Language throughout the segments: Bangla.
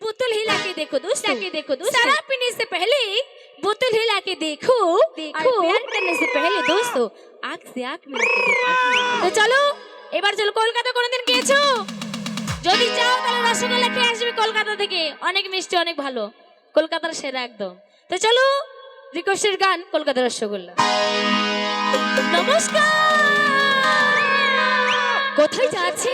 बोतल हिला के देखो दोस्तों के देखो दोस्तों शराब पीने से पहले बोतल हिला के देखो देखो और प्यार करने से पहले दोस्तों आंख से आंख मिला के देखो তো চলো এবার চলো কলকাতা কোনোদিন গিয়েছো যদি চাও তাহলে রসগোল্লা খেয়ে আসবে কলকাতা থেকে অনেক মিষ্টি অনেক ভালো কলকাতার সেরা একদম তো চলো রিকোয়েস্টের গান কলকাতার রসগোল্লা নমস্কার কোথায় যাচ্ছি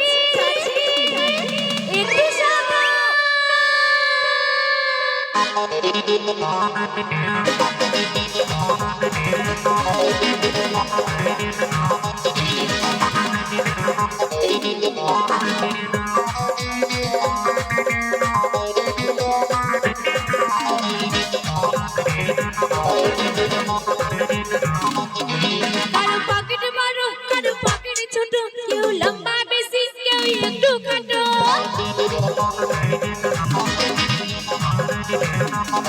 কারও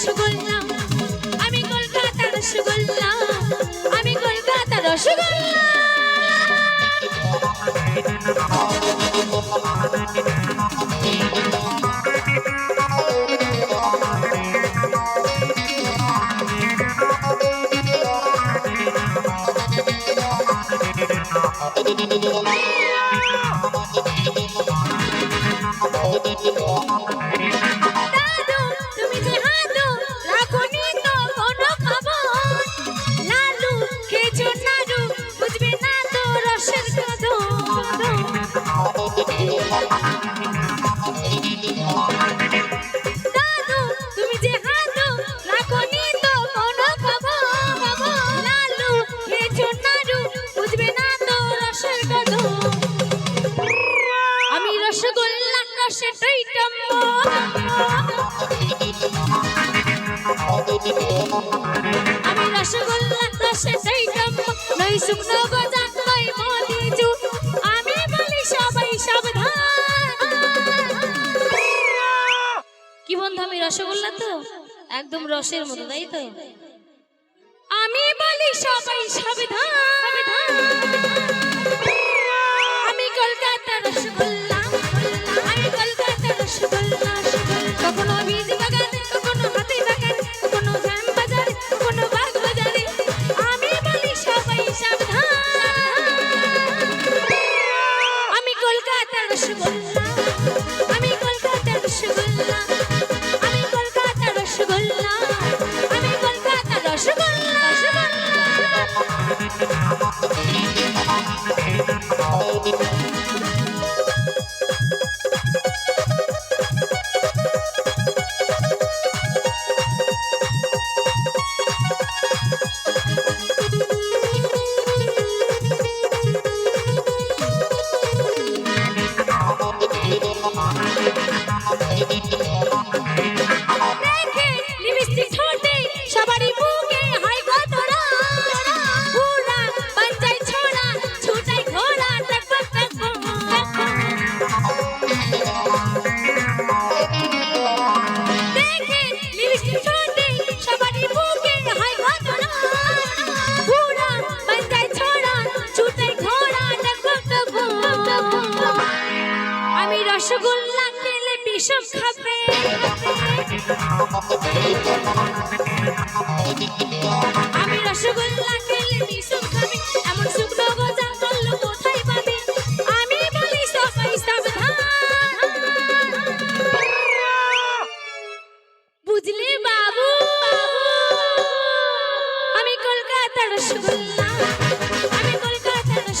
রসগোল্লা আমি কলকাতার রসগোল্লা আমি কলকাতার রসগোল্লা দাদু আমি রসগোল্লা কষে টইটম নই শুকনো গজা নই মদিজু আমি বলি সবাই সাবধান। কি বন্ধু আমি রসগোল্লা তো? একদম রসের মতো, তাই তো? আমি বলি সবাই সাবধান। আমি রসগোল্লা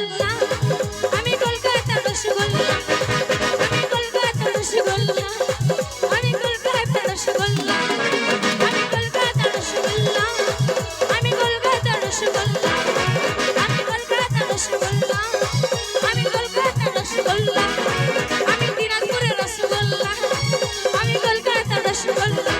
রসগোল্লা, আমি কলকাতা রসগোল্লা, আমি কলকাতা রসগোল্লা, আমি কলকাতা রসগোল্লা, আমি কলকাতা রসগোল্লা, আমি কলকাতা রসগোল্লা, আমি কলকাতা রসগোল্লা, আমি কলকাতা রসগোল্লা, আমি দিনাজপুরের রসগোল্লা, আমি কলকাতা রসগোল্লা।